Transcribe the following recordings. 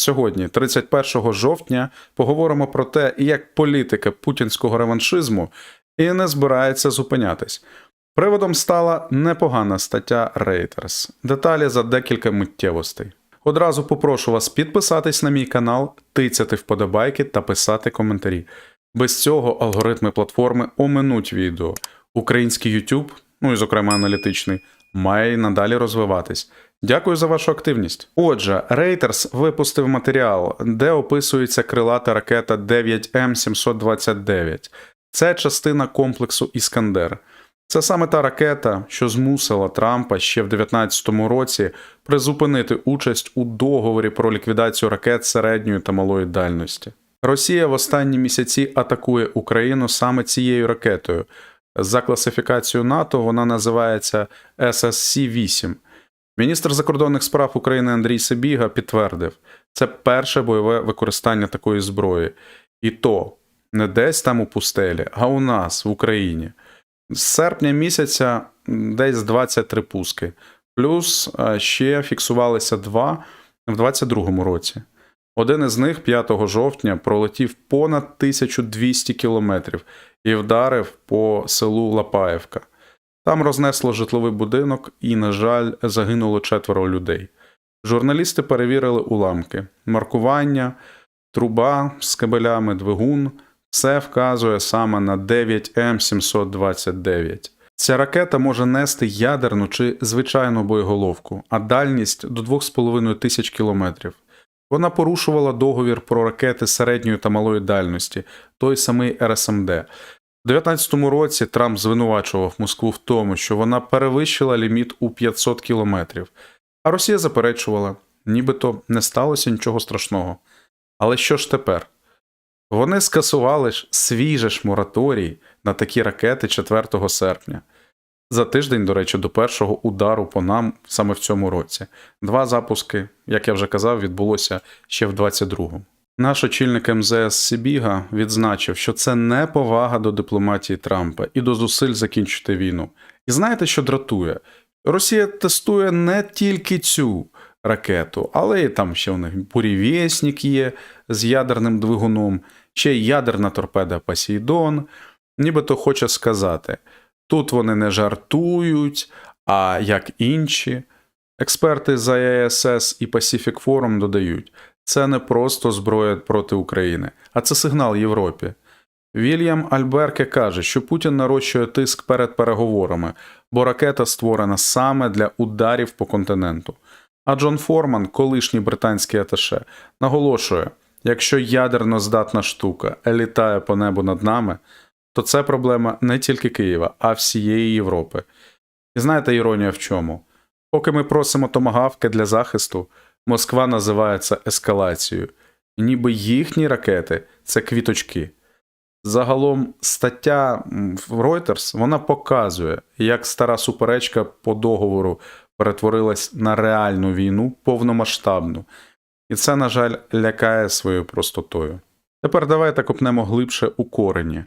Сьогодні, 31 жовтня, поговоримо про те, як політика путінського реваншизму і не збирається зупинятись. Приводом стала непогана стаття Reuters. Деталі за декілька миттєвостей. Одразу попрошу вас підписатись на мій канал, тицяти вподобайки та писати коментарі. Без цього алгоритми платформи оминуть відео. Український YouTube, ну і зокрема аналітичний, має й надалі розвиватись. Дякую за вашу активність. Отже, Reuters випустив матеріал, де описується крилата ракета 9М729. Це частина комплексу Іскандер. Це саме та ракета, що змусила Трампа ще в 2019 році призупинити участь у договорі про ліквідацію ракет середньої та малої дальності. Росія в останні місяці атакує Україну саме цією ракетою. За класифікацією НАТО вона називається SSC-8. Міністр закордонних справ України Андрій Сибіга підтвердив, це перше бойове використання такої зброї. І то не десь там у пустелі, а у нас, в Україні. З серпня місяця десь 23 пуски, плюс е, ще фіксувалися два в 22 році. Один із них 5 жовтня пролетів понад 1200 кілометрів і вдарив по селу Лапаєвка. Там рознесло житловий будинок і, на жаль, загинуло четверо людей. Журналісти перевірили уламки, маркування, труба з кабелями, двигун. Все вказує саме на 9М729. Ця ракета може нести ядерну чи звичайну боєголовку, а дальність до 2,5 тисяч кілометрів. Вона порушувала договір про ракети середньої та малої дальності, той самий РСМД. У 2019 році Трамп звинувачував Москву в тому, що вона перевищила ліміт у 500 кілометрів, а Росія заперечувала, нібито не сталося нічого страшного. Але що ж тепер? Вони скасували ж свій же ж мораторій на такі ракети 4 серпня. За тиждень, до речі, до першого удару по нам саме в цьому році. Два запуски, як я вже казав, відбулося ще в 22-му. Наш очільник МЗС Сібіга відзначив, що це не повага до дипломатії Трампа і до зусиль закінчити війну. І знаєте, що дратує? Росія тестує не тільки цю ракету, але і там ще у них бурєвєснік є з ядерним двигуном, ще й ядерна торпеда Посейдон. Нібито хоче сказати, тут вони не жартують, а як інші. Експерти з АЕСС і Pacific Forum додають, це не просто зброя проти України, а це сигнал Європі. Вільям Альберке каже, що Путін нарощує тиск перед переговорами, бо ракета створена саме для ударів по континенту. А Джон Форман, колишній британський аташе, наголошує: якщо ядерно здатна штука літає по небу над нами, то це проблема не тільки Києва, а всієї Європи. І знаєте іронія в чому? Поки ми просимо томагавки для захисту, Москва називає це ескалацією, ніби їхні ракети це квіточки. Загалом, стаття Reuters вона показує, як стара суперечка по договору перетворилась на реальну війну повномасштабну, і це, на жаль, лякає своєю простотою. Тепер давайте копнемо глибше у корені.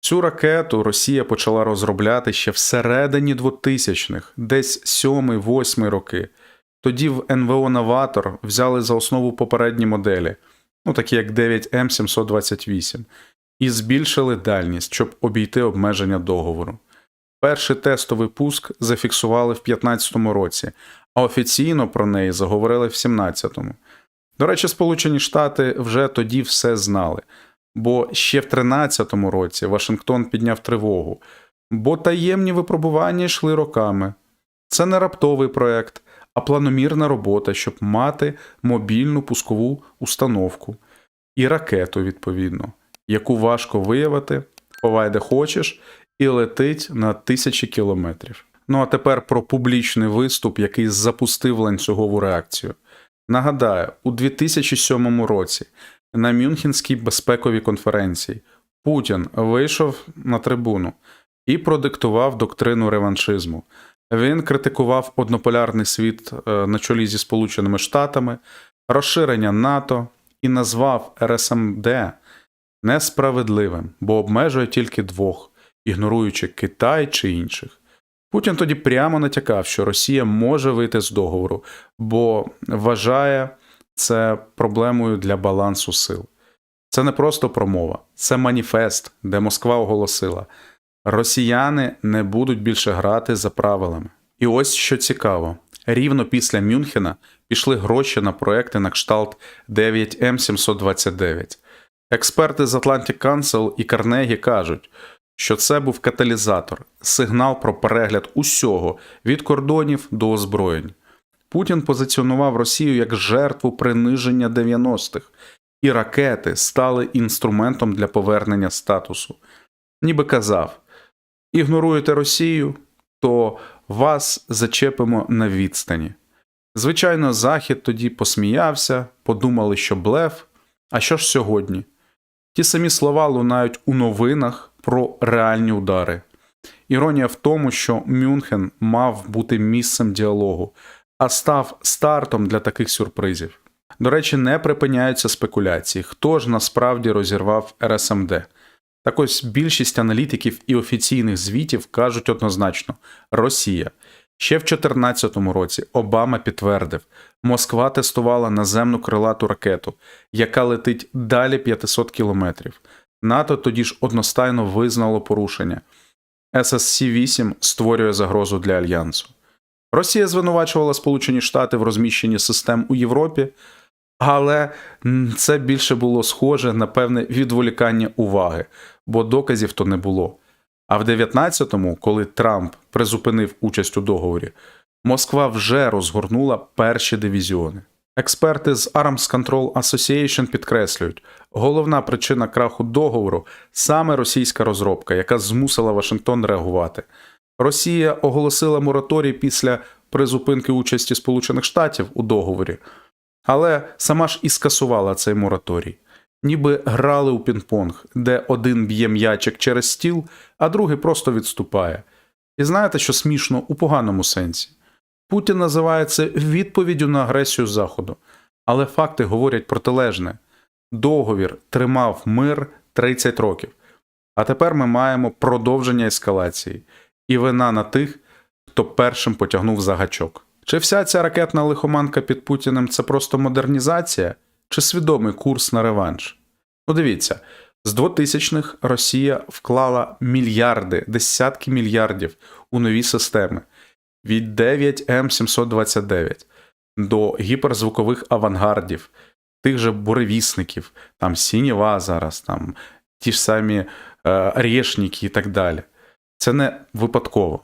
Цю ракету Росія почала розробляти ще всередині 2000-х, десь 7-8 роки. Тоді в НВО Новатор взяли за основу попередні моделі, ну такі як 9М728, і збільшили дальність, щоб обійти обмеження договору. Перший тестовий пуск зафіксували в 2015 році, а офіційно про неї заговорили в 2017. До речі, Сполучені Штати вже тоді все знали, бо ще в 2013 році Вашингтон підняв тривогу, бо таємні випробування йшли роками. Це не раптовий проект, а планомірна робота, щоб мати мобільну пускову установку і ракету, відповідно, яку важко виявити, ховай де хочеш, і летить на тисячі кілометрів. Ну а тепер про публічний виступ, який запустив ланцюгову реакцію. Нагадаю, у 2007 році на Мюнхенській безпековій конференції Путін вийшов на трибуну і продиктував доктрину реваншизму. Він критикував однополярний світ е, на чолі зі Сполученими Штатами, розширення НАТО і назвав РСМД несправедливим, бо обмежує тільки двох, ігноруючи Китай чи інших. Путін тоді прямо натякав, що Росія може вийти з договору, бо вважає це проблемою для балансу сил. Це не просто промова, це маніфест, де Москва оголосила: росіяни не будуть більше грати за правилами. І ось що цікаво: рівно після Мюнхена пішли гроші на проекти на кшталт 9М729. Експерти з Atlantic Council і Карнегі кажуть, що це був каталізатор, сигнал про перегляд усього від кордонів до озброєнь. Путін позиціонував Росію як жертву приниження 90-х, і ракети стали інструментом для повернення статусу. Ніби казав: ігноруєте Росію, то вас зачепимо на відстані. Звичайно, Захід тоді посміявся, подумали, що блеф. А що ж сьогодні? Ті самі слова лунають у новинах про реальні удари. Іронія в тому, що Мюнхен мав бути місцем діалогу, а став стартом для таких сюрпризів. До речі, не припиняються спекуляції, хто ж насправді розірвав РСМД. Так ось більшість аналітиків і офіційних звітів кажуть однозначно: Росія. Ще в 2014 році Обама підтвердив, Москва тестувала наземну крилату ракету, яка летить далі 500 кілометрів. НАТО тоді ж одностайно визнало порушення. ССС-8 створює загрозу для альянсу. Росія звинувачувала Сполучені Штати в розміщенні систем у Європі, але це більше було схоже на певне відволікання уваги, бо доказів то не було. А в 19-му, коли Трамп призупинив участь у договорі, Москва вже розгорнула перші дивізіони. Експерти з Arms Control Association підкреслюють, головна причина краху договору саме російська розробка, яка змусила Вашингтон реагувати. Росія оголосила мораторій після призупинки участі Сполучених Штатів у договорі, але сама ж і скасувала цей мораторій. Ніби грали у пінг-понг, де один б'є м'ячик через стіл, а другий просто відступає. І знаєте, що смішно у поганому сенсі? Путін називає це відповіддю на агресію Заходу, але факти говорять протилежне. Договір тримав мир 30 років, а тепер ми маємо продовження ескалації, і вина на тих, хто першим потягнув за гачок. Чи вся ця ракетна лихоманка під Путіним це просто модернізація, чи свідомий курс на реванш? Ну дивіться, з 2000-х Росія вклала мільярди, десятки мільярдів у нові системи від 9М729 до гіперзвукових авангардів, тих же буревісників, там Сінєва зараз, там ті ж самі е, Решніки і так далі. Це не випадково.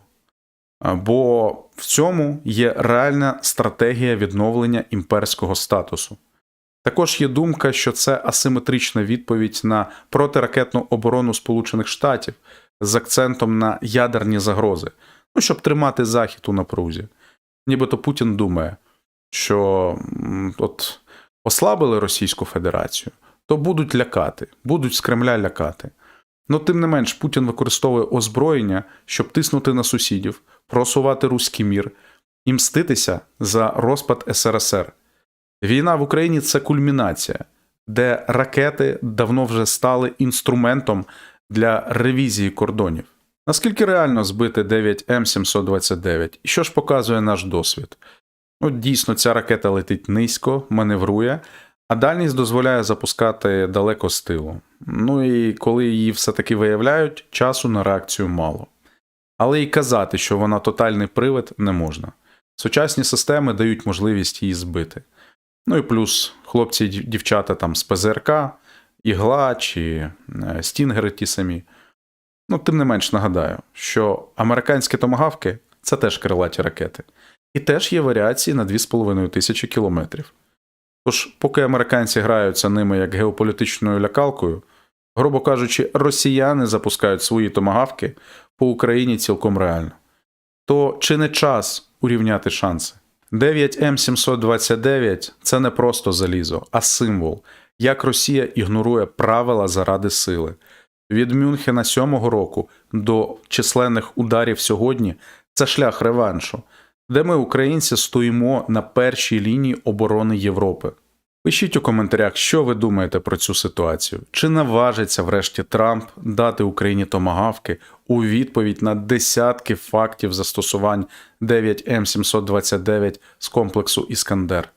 Бо в цьому є реальна стратегія відновлення імперського статусу. Також є думка, що це асиметрична відповідь на протиракетну оборону Сполучених Штатів з акцентом на ядерні загрози, ну, щоб тримати Захід у напрузі. Нібито Путін думає, що от ослабили Російську Федерацію, то будуть лякати, будуть з Кремля лякати. Ну, тим не менш, Путін використовує озброєння, щоб тиснути на сусідів, просувати руський мір і мститися за розпад СРСР. Війна в Україні це кульмінація, де ракети давно вже стали інструментом для ревізії кордонів. Наскільки реально збити 9М729? І що ж показує наш досвід? Ну, дійсно, ця ракета летить низько, маневрує, а дальність дозволяє запускати далеко з тилу. Ну і коли її все-таки виявляють, часу на реакцію мало. Але й казати, що вона тотальний привид, не можна. Сучасні системи дають можливість її збити. Ну і плюс хлопці і дівчата там з ПЗРК, ігла чи е, стінгери ті самі. Ну, тим не менш нагадаю, що американські томагавки це теж крилаті ракети, і теж є варіації на 2,5 тисячі кілометрів. Тож, поки американці граються ними як геополітичною лякалкою, грубо кажучи, росіяни запускають свої томагавки по Україні цілком реально. То чи не час урівняти шанси? 9М729 це не просто залізо, а символ, як Росія ігнорує правила заради сили. Від Мюнхена 7-го року до численних ударів сьогодні це шлях реваншу, де ми, українці, стоїмо на першій лінії оборони Європи. Пишіть у коментарях, що ви думаєте про цю ситуацію. Чи наважиться врешті Трамп дати Україні томагавки у відповідь на десятки фактів застосувань 9М729 з комплексу Іскандер?